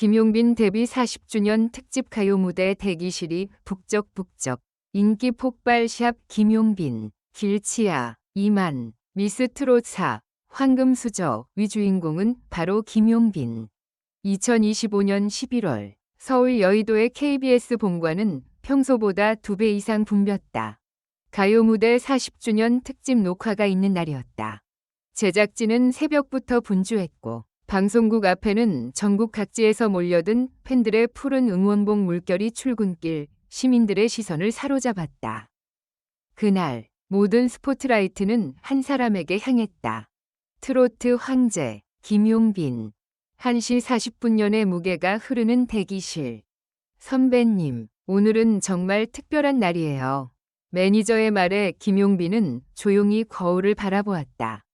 김용빈 데뷔 40주년 특집 가요 무대 대기실이 북적북적 인기 폭발 샵 김용빈 길치아 이만 미스 트롯4 황금수저 위 주인공은 바로 김용빈 2025년 11월 서울 여의도의 KBS 본관은 평소보다 2배 이상 붐볐다. 가요 무대 40주년 특집 녹화가 있는 날이었다. 제작진은 새벽부터 분주했고 방송국 앞에는 전국 각지에서 몰려든 팬들의 푸른 응원봉 물결이 출근길 시민들의 시선을 사로잡았다. 그날 모든 스포트라이트는 한 사람에게 향했다. 트로트 황제 김용빈 1시 40분년의 무게가 흐르는 대기실. 선배님, 오늘은 정말 특별한 날이에요. 매니저의 말에 김용빈은 조용히 거울을 바라보았다.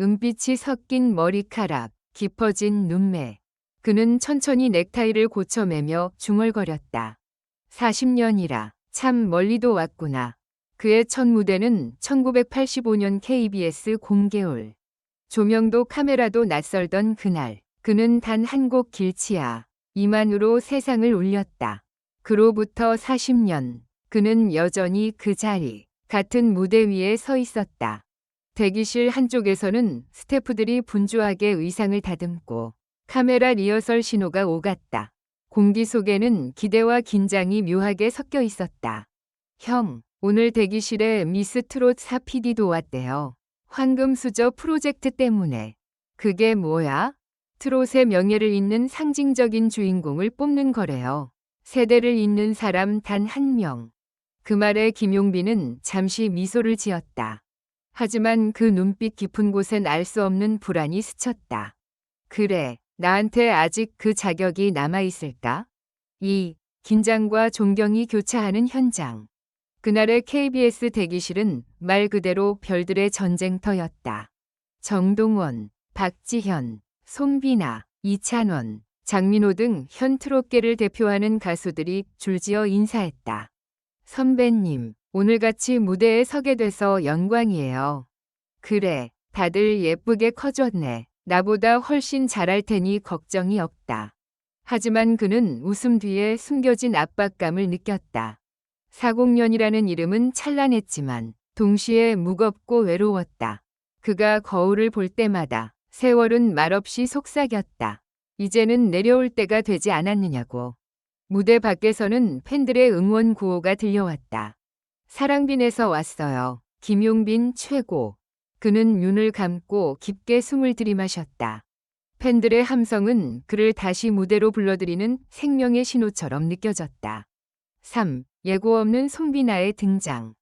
은빛이 섞인 머리카락, 깊어진 눈매. 그는 천천히 넥타이를 고쳐매며 중얼거렸다. 40년이라 참 멀리도 왔구나. 그의 첫 무대는 1985년 KBS 공개홀. 조명도 카메라도 낯설던 그날. 그는 단 한 곡 길치야. 이만으로 세상을 울렸다. 그로부터 40년. 그는 여전히 그 자리, 같은 무대 위에 서 있었다. 대기실 한쪽에서는 스태프들이 분주하게 의상을 다듬고 카메라 리허설 신호가 오갔다. 공기 속에는 기대와 긴장이 묘하게 섞여 있었다. 형, 오늘 대기실에 미스 트롯 4 PD도 왔대요. 황금수저 프로젝트 때문에. 그게 뭐야? 트롯의 명예를 잇는 상징적인 주인공을 뽑는 거래요. 세대를 잇는 사람 단 한 명. 그 말에 김용빈은 잠시 미소를 지었다. 하지만 그 눈빛 깊은 곳엔 알 수 없는 불안이 스쳤다. 그래, 나한테 아직 그 자격이 남아있을까? 이 긴장과 존경이 교차하는 현장. 그날의 KBS 대기실은 말 그대로 별들의 전쟁터였다. 정동원, 박지현, 송비나, 이찬원, 장민호 등 현 트롯계를 대표하는 가수들이 줄지어 인사했다. 선배님, 오늘같이 무대에 서게 돼서 영광이에요. 그래, 다들 예쁘게 커졌네. 나보다 훨씬 잘할 테니 걱정이 없다. 하지만 그는 웃음 뒤에 숨겨진 압박감을 느꼈다. 40년이라는 이름은 찬란했지만 동시에 무겁고 외로웠다. 그가 거울을 볼 때마다 세월은 말없이 속삭였다. 이제는 내려올 때가 되지 않았느냐고. 무대 밖에서는 팬들의 응원 구호가 들려왔다. 사랑빈에서 왔어요. 김용빈 최고. 그는 눈을 감고 깊게 숨을 들이마셨다. 팬들의 함성은 그를 다시 무대로 불러들이는 생명의 신호처럼 느껴졌다. 3. 예고 없는 송비나의 등장.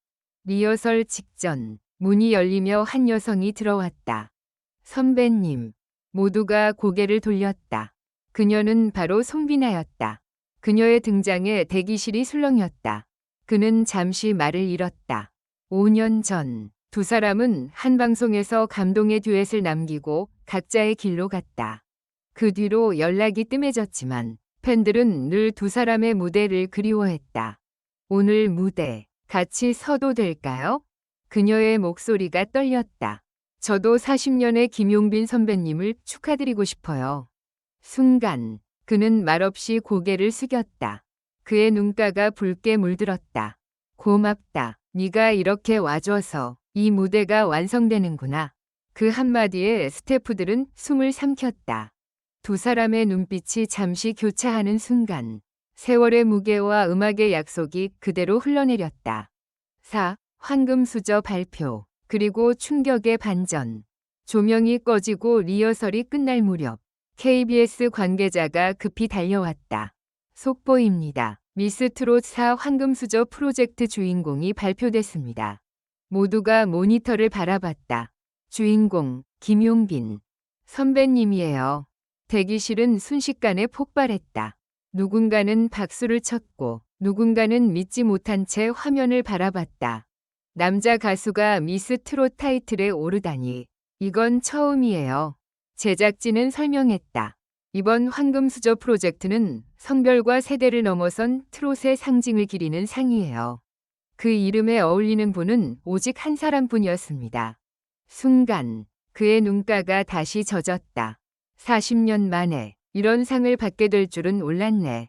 리허설 직전 문이 열리며 한 여성이 들어왔다. 선배님. 모두가 고개를 돌렸다. 그녀는 바로 송비나였다. 그녀의 등장에 대기실이 술렁였다. 그는 잠시 말을 잃었다. 5년 전 두 사람은 한 방송에서 감동의 듀엣을 남기고 각자의 길로 갔다. 그 뒤로 연락이 뜸해졌지만 팬들은 늘 두 사람의 무대를 그리워했다. 오늘 무대 같이 서도 될까요? 그녀의 목소리가 떨렸다. 저도 40년의 김용빈 선배님을 축하드리고 싶어요. 순간 그는 말없이 고개를 숙였다. 그의 눈가가 붉게 물들었다. 고맙다. 네가 이렇게 와줘서 이 무대가 완성되는구나. 그 한마디에 스태프들은 숨을 삼켰다. 두 사람의 눈빛이 잠시 교차하는 순간 세월의 무게와 음악의 약속이 그대로 흘러내렸다. 4. 황금수저 발표 그리고 충격의 반전 조명이 꺼지고 리허설이 끝날 무렵 KBS 관계자가 급히 달려왔다. 속보입니다. 미스 트롯 4 황금수저 프로젝트 주인공이 발표됐습니다. 모두가 모니터를 바라봤다. 주인공 김용빈 선배님이에요. 대기실은 순식간에 폭발했다. 누군가는 박수를 쳤고 누군가는 믿지 못한 채 화면을 바라봤다. 남자 가수가 미스 트롯 타이틀에 오르다니 이건 처음이에요. 제작진은 설명했다. 이번 황금수저 프로젝트는 성별과 세대를 넘어선 트롯의 상징을 기리는 상이에요. 그 이름에 어울리는 분은 오직 한 사람뿐이었습니다. 순간 그의 눈가가 다시 젖었다. 40년 만에 이런 상을 받게 될 줄은 몰랐네.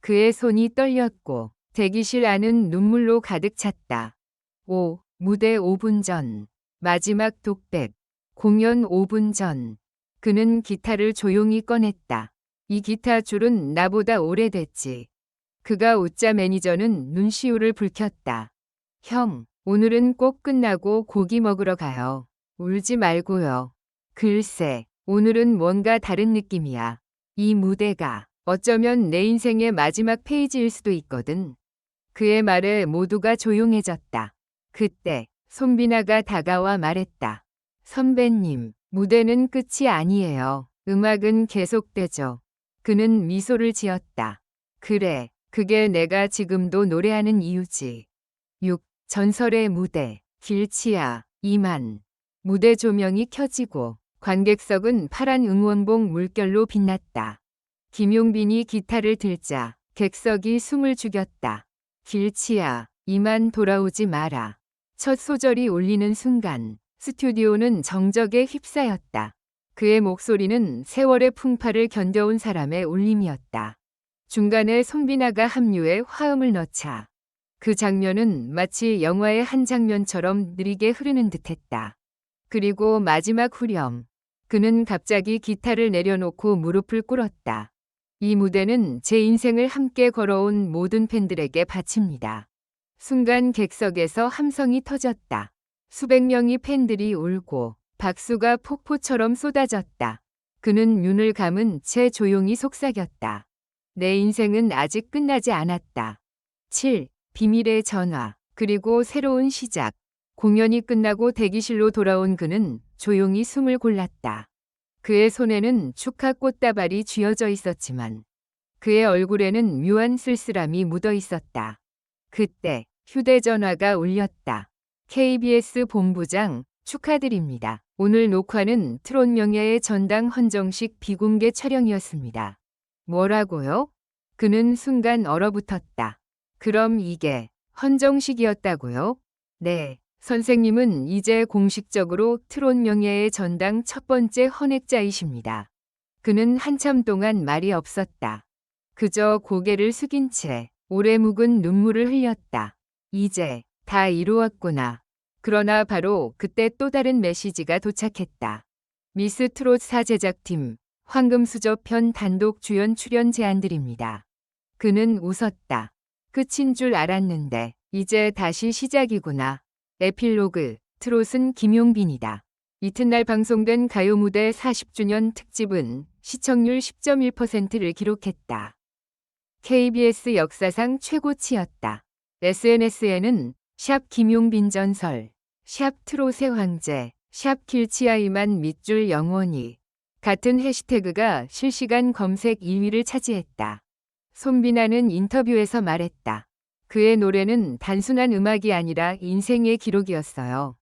그의 손이 떨렸고 대기실 안은 눈물로 가득 찼다. 5. 무대 5분 전. 마지막 독백. 공연 5분 전. 그는 기타를 조용히 꺼냈다. 이 기타 줄은 나보다 오래됐지. 그가 웃자 매니저는 눈시울을 붉혔다. 형, 오늘은 꼭 끝나고 고기 먹으러 가요. 울지 말고요. 글쎄, 오늘은 뭔가 다른 느낌이야. 이 무대가 어쩌면 내 인생의 마지막 페이지일 수도 있거든. 그의 말에 모두가 조용해졌다. 그때 손비나가 다가와 말했다. 선배님, 무대는 끝이 아니에요. 음악은 계속되죠. 그는 미소를 지었다. 그래, 그게 내가 지금도 노래하는 이유지. 6. 전설의 무대. 길치야, 이만. 무대 조명이 켜지고 관객석은 파란 응원봉 물결로 빛났다. 김용빈이 기타를 들자 객석이 숨을 죽였다. 길치야, 이만 돌아오지 마라. 첫 소절이 울리는 순간 스튜디오는 정적에 휩싸였다. 그의 목소리는 세월의 풍파를 견뎌온 사람의 울림이었다. 중간에 손비나가 합류해 화음을 넣자 그 장면은 마치 영화의 한 장면처럼 느리게 흐르는 듯했다. 그리고 마지막 후렴. 그는 갑자기 기타를 내려놓고 무릎을 꿇었다. 이 무대는 제 인생을 함께 걸어온 모든 팬들에게 바칩니다. 순간 객석에서 함성이 터졌다. 수백 명의 팬들이 울고 박수가 폭포처럼 쏟아졌다. 그는 눈을 감은 채 조용히 속삭였다. 내 인생은 아직 끝나지 않았다. 7. 비밀의 전화. 그리고 새로운 시작. 공연이 끝나고 대기실로 돌아온 그는 조용히 숨을 골랐다. 그의 손에는 축하 꽃다발이 쥐어져 있었지만 그의 얼굴에는 묘한 쓸쓸함이 묻어 있었다. 그때 휴대전화가 울렸다. KBS 본부장 축하드립니다. 오늘 녹화는 트롯 명예의 전당 헌정식 비공개 촬영이었습니다. 뭐라고요? 그는 순간 얼어붙었다. 그럼 이게 헌정식이었다고요? 네. 선생님은 이제 공식적으로 트롯 명예의 전당 첫 번째 헌액자이십니다. 그는 한참 동안 말이 없었다. 그저 고개를 숙인 채 오래 묵은 눈물을 흘렸다. 이제 다 이루었구나. 그러나 바로 그때 또 다른 메시지가 도착했다. 미스 트롯 사제작팀 황금수저 편 단독 주연 출연 제안드립니다. 그는 웃었다. 끝인 줄 알았는데 이제 다시 시작이구나. 에필로그 트롯은 김용빈이다. 이튿날 방송된 가요 무대 40주년 특집은 시청률 10.1%를 기록했다. KBS 역사상 최고치였다. SNS에는 샵 김용빈 전설, 샵 트롯의 황제, 샵 길치아이만 밑줄 영원히 같은 해시태그가 실시간 검색 2위를 차지했다. 손비나는 인터뷰에서 말했다. 그의 노래는 단순한 음악이 아니라 인생의 기록이었어요.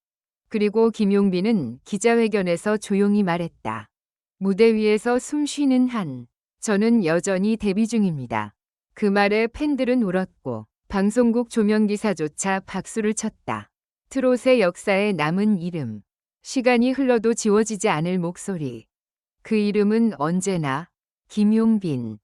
그리고 김용빈은 기자회견에서 조용히 말했다. 무대 위에서 숨 쉬는 한, 저는 여전히 데뷔 중입니다. 그 말에 팬들은 울었고, 방송국 조명기사조차 박수를 쳤다. 트롯의 역사에 남은 이름. 시간이 흘러도 지워지지 않을 목소리. 그 이름은 언제나 김용빈.